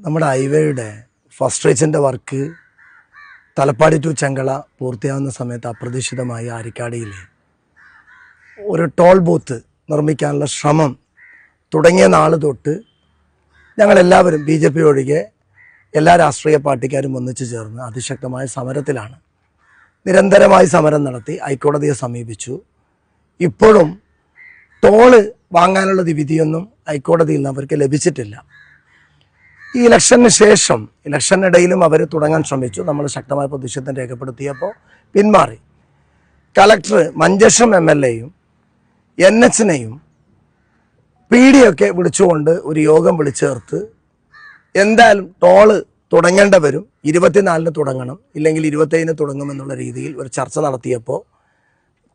നമ്മുടെ ഹൈവേയുടെ ഫസ്റ്റ് റേച്ചിന്റെ വർക്ക് തലപ്പാടി ടു ചെങ്കള പൂർത്തിയാവുന്ന സമയത്ത് അപ്രതീക്ഷിതമായി ആരിക്കാടിയിൽ ഒരു ടോൾ ബൂത്ത് നിർമ്മിക്കാനുള്ള ശ്രമം തുടങ്ങിയ നാൾ തൊട്ട് ഞങ്ങളെല്ലാവരും ബി ജെ പി ഒഴികെ എല്ലാ രാഷ്ട്രീയ പാർട്ടിക്കാരും ഒന്നിച്ചു ചേർന്ന് അതിശക്തമായ സമരത്തിലാണ്. നിരന്തരമായി സമരം നടത്തി ഹൈക്കോടതിയെ സമീപിച്ചു. ഇപ്പോഴും ടോൾ വാങ്ങാനുള്ള വിധിയൊന്നും ഹൈക്കോടതിയിൽ നിന്ന് അവർക്ക് ലഭിച്ചിട്ടില്ല. ഈ ഇലക്ഷന് ശേഷം ഇലക്ഷനിടയിലും അവർ തുടങ്ങാൻ ശ്രമിച്ചു. നമ്മൾ ശക്തമായ പ്രതിഷേധം രേഖപ്പെടുത്തിയപ്പോൾ പിന്മാറി. കളക്ടർ മഞ്ചേശ്വരം എം എൽ എയും എൻ എച്ചിനെയും പി ഡി ഒക്കെ വിളിച്ചുകൊണ്ട് ഒരു യോഗം വിളിച്ചേർത്ത് എന്തായാലും ടോൾ തുടങ്ങേണ്ട വരും ഇരുപത്തിനാലിന് തുടങ്ങണം ഇല്ലെങ്കിൽ ഇരുപത്തേഴിന് തുടങ്ങുമെന്നുള്ള രീതിയിൽ ഒരു ചർച്ച നടത്തിയപ്പോൾ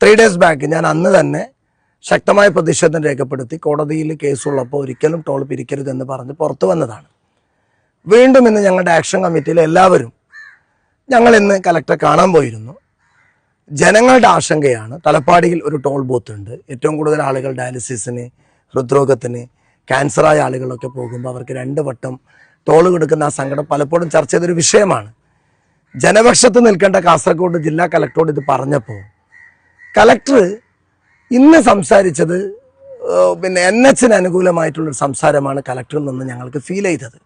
ത്രീ ഡേയ്സ് ബാക്ക് ഞാൻ അന്ന് തന്നെ ശക്തമായ പ്രതിഷേധം രേഖപ്പെടുത്തി കോടതിയിൽ കേസുള്ളപ്പോൾ ഒരിക്കലും ടോൾ പിരിക്കരുതെന്ന് പറഞ്ഞ് പുറത്തു വന്നതാണ്. വീണ്ടും ഇന്ന് ഞങ്ങളുടെ ആക്ഷൻ കമ്മിറ്റിയിലെ എല്ലാവരും ഞങ്ങൾ ഇന്ന് കലക്ടറെ കാണാൻ പോയിരുന്നു. ജനങ്ങളുടെ ആശങ്കയാണ്. തലപ്പാടിയിൽ ഒരു ടോൾ ബൂത്ത് ഉണ്ട്. ഏറ്റവും കൂടുതൽ ആളുകൾ ഡയാലിസിസിന് ഹൃദ്രോഗത്തിന് ക്യാൻസറായ ആളുകളൊക്കെ പോകുമ്പോൾ അവർക്ക് രണ്ട് വട്ടം ടോൾ കൊടുക്കുന്ന ആ സങ്കടം പലപ്പോഴും ചർച്ച ചെയ്തൊരു വിഷയമാണ്. ജനപക്ഷത്ത് നിൽക്കേണ്ട കാസർഗോഡ് ജില്ലാ കലക്ടറോട് ഇത് പറഞ്ഞപ്പോൾ കലക്ടർ ഇന്ന് സംസാരിച്ചത് പിന്നെ എൻ എച്ചിന് അനുകൂലമായിട്ടുള്ളൊരു സംസാരമാണ് കലക്ടറിൽ നിന്ന് ഞങ്ങൾക്ക് ഫീൽ ചെയ്തത്.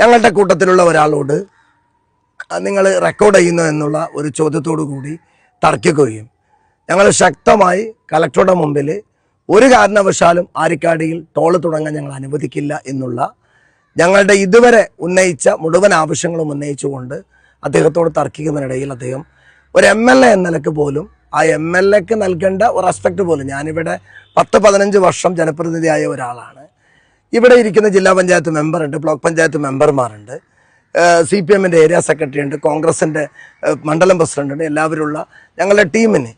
ഞങ്ങളുടെ കൂട്ടത്തിലുള്ള ഒരാളോട് നിങ്ങൾ റെക്കോർഡ് ചെയ്യുന്നു എന്നുള്ള ഒരു ചോദ്യത്തോടു കൂടി തർക്കിക്കുകയും ഞങ്ങൾ ശക്തമായി കലക്ടറുടെ മുമ്പിൽ ഒരു കാരണവശാലും ആരിക്കാടിയിൽ ടോൾ തുടങ്ങാൻ ഞങ്ങൾ അനുവദിക്കില്ല എന്നുള്ള ഞങ്ങളുടെ ഇതുവരെ ഉന്നയിച്ച മുഴുവൻ ആവശ്യങ്ങളും ഉന്നയിച്ചുകൊണ്ട് അദ്ദേഹത്തോട് തർക്കിക്കുന്നതിനിടയിൽ അദ്ദേഹം ഒരു എം എൽ എ എന്ന നിലയ്ക്ക് പോലും ആ എം എൽ എക്ക് നൽകേണ്ട ഒരു റെസ്പെക്ട് പോലും ഞാനിവിടെ പത്ത് പതിനഞ്ച് വർഷം ജനപ്രതിനിധിയായ ഒരാളാണ്. ഇവിടെ ഇരിക്കുന്ന ജില്ലാ പഞ്ചായത്ത് മെമ്പറുണ്ട് ബ്ലോക്ക് പഞ്ചായത്ത് മെമ്പർമാരുണ്ട്. സി പി എമ്മിന്റെ ഏരിയ സെക്രട്ടറി ഉണ്ട് കോൺഗ്രസിന്റെ മണ്ഡലം പ്രസിഡന്റ് ഉണ്ട് എല്ലാവരുള്ള ഞങ്ങളുടെ ടീമിന്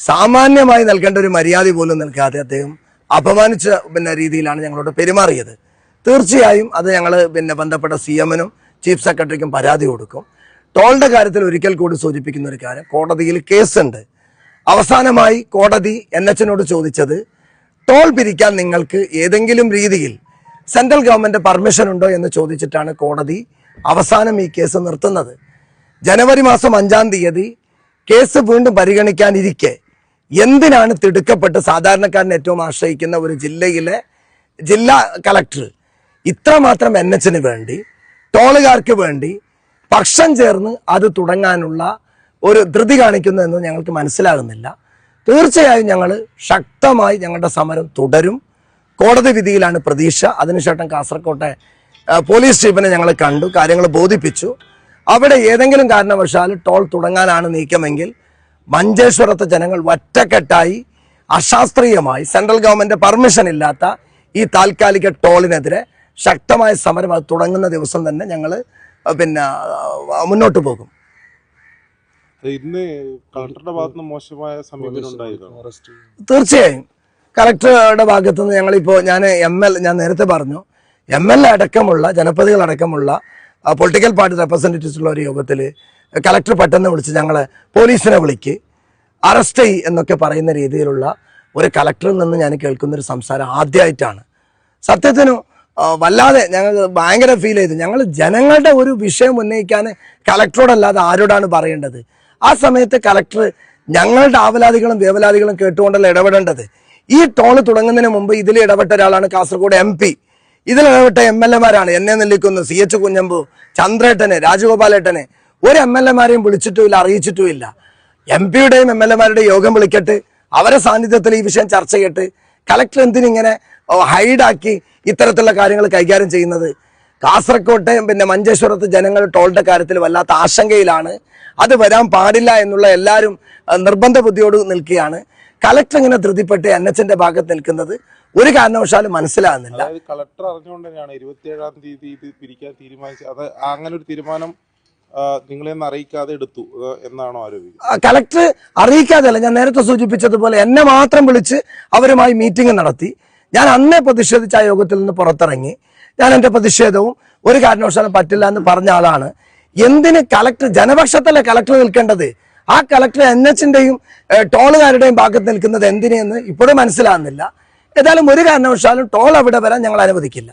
സാമാന്യമായി നൽകേണ്ട ഒരു മര്യാദ പോലും നൽകാതെ അദ്ദേഹം അപമാനിച്ച പിന്നെ രീതിയിലാണ് ഞങ്ങളോട് പെരുമാറിയത്. തീർച്ചയായും അത് ഞങ്ങൾ പിന്നെ ബന്ധപ്പെട്ട സി എമ്മിനും ചീഫ് സെക്രട്ടറിക്കും പരാതി കൊടുക്കും. ടോളിന്റെ കാര്യത്തിൽ ഒരിക്കൽ കൂടി സൂചിപ്പിക്കുന്ന ഒരു കാര്യം കോടതിയിൽ കേസുണ്ട്. അവസാനമായി കോടതി എൻ എച്ചിനോട് ചോദിച്ചത് ടോൾ പിരിക്കാൻ നിങ്ങൾക്ക് ഏതെങ്കിലും രീതിയിൽ സെൻട്രൽ ഗവൺമെന്റ് പെർമിഷൻ ഉണ്ടോ എന്ന് ചോദിച്ചിട്ടാണ് കോടതി അവസാനം ഈ കേസ് നിർത്തുന്നത്. ജനുവരി മാസം അഞ്ചാം തീയതി കേസ് വീണ്ടും പരിഗണിക്കാനിരിക്കെ എന്തിനാണ് തിടുക്കപ്പെട്ട് സാധാരണക്കാരൻ ഏറ്റവും ആശ്രയിക്കുന്ന ഒരു ജില്ലയിലെ ജില്ലാ കളക്ടർ ഇത്രമാത്രം എൻ എച്ചിന് വേണ്ടി ടോളുകാർക്ക് വേണ്ടി പക്ഷം ചേർന്ന് അത് തുടങ്ങാനുള്ള ഒരു ധൃതി കാണിക്കുന്നു എന്ന് ഞങ്ങൾക്ക് മനസ്സിലാകുന്നില്ല. തീർച്ചയായും ഞങ്ങൾ ശക്തമായി ഞങ്ങളുടെ സമരം തുടരും. കോടതി വിധിയിലാണ് പ്രതീക്ഷ. അതിനുശേഷം കാസർകോട്ടെ പോലീസ് ചീഫിനെ ഞങ്ങൾ കണ്ടു കാര്യങ്ങൾ ബോധിപ്പിച്ചു. അവിടെ ഏതെങ്കിലും കാരണവശാൽ ടോൾ തുടങ്ങാനാണ് നീക്കമെങ്കിൽ മഞ്ചേശ്വരത്തെ ജനങ്ങൾ ഒറ്റക്കെട്ടായി അശാസ്ത്രീയമായി സെൻട്രൽ ഗവൺമെന്റ് പെർമിഷൻ ഇല്ലാത്ത ഈ താൽക്കാലിക ടോളിനെതിരെ ശക്തമായ സമരം അത് തുടങ്ങുന്ന ദിവസം തന്നെ ഞങ്ങൾ പിന്നെ മുന്നോട്ട് പോകും. അത് ഇന്ന് കളക്ടറുടെ ഭാഗത്ത് നിന്ന് മോശമായ സമീപനം ഉണ്ടായിരുന്നു? തീർച്ചയായും. കലക്ടറുടെ ഭാഗത്തു നിന്ന് ഞങ്ങളിപ്പോൾ ഞാൻ എം എൽ ഞാൻ നേരത്തെ പറഞ്ഞു എം എൽ എ അടക്കമുള്ള ജനപ്രതികൾ അടക്കമുള്ള പൊളിറ്റിക്കൽ പാർട്ടി റെപ്രസെന്റേറ്റീവ്സ് ഉള്ള ഒരു യോഗത്തിൽ കളക്ടർ പെട്ടെന്ന് വിളിച്ച് ഞങ്ങളെ പോലീസിനെ വിളിക്ക് അറസ്റ്റ് ചെയ് എന്നൊക്കെ പറയുന്ന രീതിയിലുള്ള ഒരു കളക്ടറിൽ നിന്ന് ഞാൻ കേൾക്കുന്ന ഒരു സംസാരം ആദ്യമായിട്ടാണ് സത്യത്തിനു വല്ലാതെ ഞങ്ങൾ ഭയങ്കര ഫീൽ ചെയ്തു. ഞങ്ങൾ ജനങ്ങളുടെ ഒരു വിഷയം ഉന്നയിക്കാൻ കളക്ടറോടല്ലാതെ ആരോടാണ് പറയേണ്ടത്? ആ സമയത്ത് കളക്ടർ ഞങ്ങളുടെ ആവലാതികളും വേവലാതികളും കേട്ടുകൊണ്ടല്ല ഇടപെടേണ്ടത്? ഈ ടോൾ തുടങ്ങുന്നതിന് മുമ്പ് ഇതിൽ ഇടപെട്ട ഒരാളാണ് കാസർഗോഡ് എം പി ഇതിൽ ഇടപെട്ട എം എൽ എമാരാണ് എന്നെ നെല്ലിക്കുന്നു സി എച്ച് കുഞ്ഞമ്പു ചന്ദ്രേട്ടനെ രാജഗോപാലേട്ടനെ. ഒരു എം എൽ എമാരെയും വിളിച്ചിട്ടുമില്ല അറിയിച്ചിട്ടുമില്ല. എം പിയുടെയും എം എൽ എമാരുടെയും യോഗം വിളിക്കട്ട്. അവരെ സാന്നിധ്യത്തിൽ ഈ വിഷയം ചർച്ച ചെയ്യട്ട്. കലക്ടർ എന്തിനിങ്ങനെ ഹൈഡാക്കി ഇത്തരത്തിലുള്ള കാര്യങ്ങൾ കൈകാര്യം ചെയ്യുന്നത്? കാസർകോട്ടെ പിന്നെ മഞ്ചേശ്വരത്ത് ജനങ്ങൾ ടോളിന്റെ കാര്യത്തിൽ വല്ലാത്ത ആശങ്കയിലാണ്. അത് വരാൻ പാടില്ല എന്നുള്ള എല്ലാവരും നിർബന്ധ ബുദ്ധിയോട് നിൽക്കുകയാണ്. കലക്ടർ ഇങ്ങനെ ധൃതിപ്പെട്ട് എൻ എച്ചിന്റെ ഭാഗത്ത് നിൽക്കുന്നത്? ഒരു കാരണവശാലും മനസ്സിലാകുന്നില്ല. കളക്ടർ അറിഞ്ഞുകൊണ്ടാണ് തന്നെയാണ് ഇരുപത്തിയേഴാം തീയതി ഇത് പിരിക്കാൻ തീരുമാനിച്ചത്. അത് അങ്ങനെ ഒരു തീരുമാനം നിങ്ങളെ അറിയിക്കാതെ എടുത്തു എന്നാണോ ആരോപിക്കുന്നത്? കളക്ടർ അറിയിക്കാതെയല്ല ഞാൻ നേരത്തെ സൂചിപ്പിച്ചതുപോലെ എന്നെ മാത്രം വിളിച്ച് അവരുമായി മീറ്റിംഗ് നടത്തി. ഞാൻ അന്നേ പ്രതിഷേധിച്ച ആ യോഗത്തിൽ നിന്ന് പുറത്തിറങ്ങി. ഞാൻ എന്റെ പ്രതിഷേധവും ഒരു കാരണവശാലും പറ്റില്ല എന്ന് പറഞ്ഞ ആളാണ്. എന്തിന് കളക്ടർ ജനപക്ഷത്തല്ലേ കളക്ടർ നിൽക്കേണ്ടത്? ആ കളക്ടർ എൻ എച്ചിന്റെയും ടോളുകാരുടെയും ഭാഗത്ത് നിൽക്കുന്നത് എന്തിനെന്ന് ഇപ്പോഴും മനസ്സിലാകുന്നില്ല. ഏതായാലും ഒരു കാരണവശാലും ടോൾ അവിടെ വരാൻ ഞങ്ങൾ അനുവദിക്കില്ല.